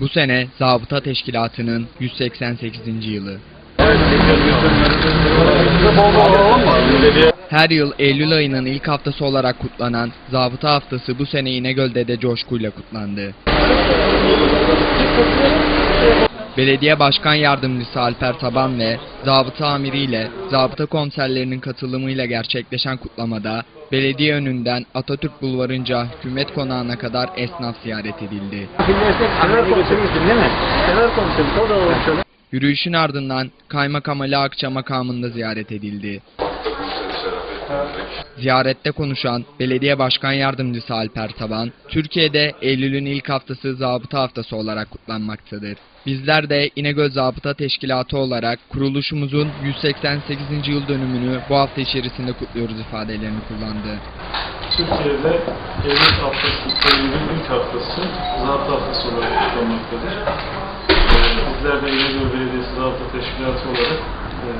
Bu sene Zabıta Teşkilatı'nın 188. yılı. Her yıl Eylül ayının ilk haftası olarak kutlanan Zabıta Haftası bu sene İnegöl'de de coşkuyla kutlandı. Belediye Başkan Yardımcısı Alper Taban ve Zabıta Amiri ile Zabıta komiserlerinin katılımıyla gerçekleşen kutlamada belediye önünden Atatürk Bulvarı'nca Hükümet Konağı'na kadar esnaf ziyaret edildi. Yürüyüşün ardından Kaymakam Ali Akça makamında ziyaret edildi. Ziyarette konuşan Belediye Başkan Yardımcısı Alper Taban, Türkiye'de Eylül'ün ilk haftası Zabıta Haftası olarak kutlanmaktadır. Bizler de İnegöl Zabıta Teşkilatı olarak kuruluşumuzun 188. yıl dönümünü bu hafta içerisinde kutluyoruz ifadelerini kullandı. Türkiye'de Eylül haftası, Eylül'ün ilk haftası Zabıta Haftası olarak kutlanmaktadır. Ee, Bizler de İnegöl Belediyesi Zabıta Teşkilatı olarak e,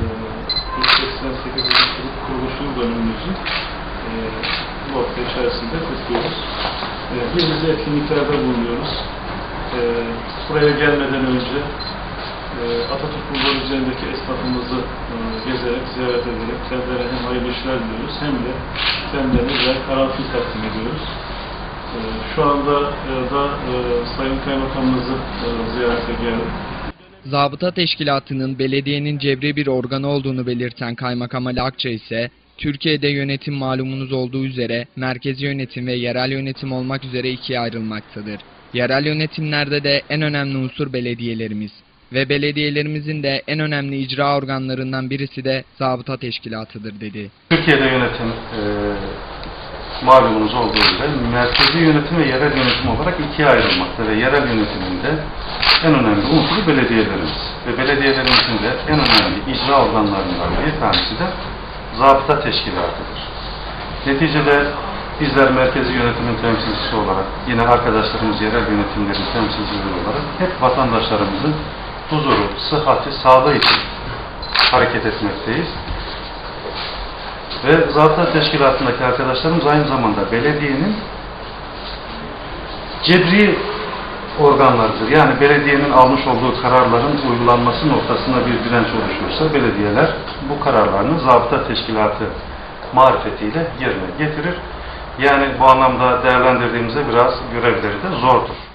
188. kuruluş yıl dönümümüzü e, bu hafta içerisinde kutluyoruz. E, dizi etkinliklerde bulunuyoruz. E, Buraya gelmeden önce e, Atatürk Bulvarı üzerindeki esnafımızı e, gezerek, ziyaret ederek kendilerine hem hayırlı işler diliyoruz hem de kendilerine birer karanfil takdim ediyoruz. E, Şu anda e, da e, Sayın Kaymakamımızı e, ziyarete geldik. Zabıta Teşkilatı'nın belediyenin cebri bir organı olduğunu belirten Kaymakam Ali Akça ise, Türkiye'de yönetim malumunuz olduğu üzere merkezi yönetim ve yerel yönetim olmak üzere ikiye ayrılmaktadır. Yerel yönetimlerde de en önemli unsur belediyelerimiz ve belediyelerimizin de en önemli icra organlarından birisi de zabıta teşkilatıdır dedi. Türkiye'de yönetim e, malumunuz olduğu üzere merkezi yönetim ve yerel yönetim olarak ikiye ayrılmakta ve yerel yönetiminde en önemli unsuru belediyelerimiz. Ve belediyelerimizin de en önemli icra organlarından bir tanesi de zabıta teşkilatıdır. Neticede bizler merkezi yönetimin temsilcisi olarak, yine arkadaşlarımız yerel yönetimlerin temsilcileri olarak hep vatandaşlarımızın huzuru, sıhhati, sağlığı için hareket etmekteyiz. Ve zabıta teşkilatındaki arkadaşlarımız aynı zamanda belediyenin cebri organlarıdır. Yani belediyenin almış olduğu kararların uygulanması noktasında bir direnç oluşursa belediyeler bu kararlarını zabıta teşkilatı marifetiyle yerine getirir. Yani bu anlamda değerlendirdiğimizde biraz görevleri de zordur.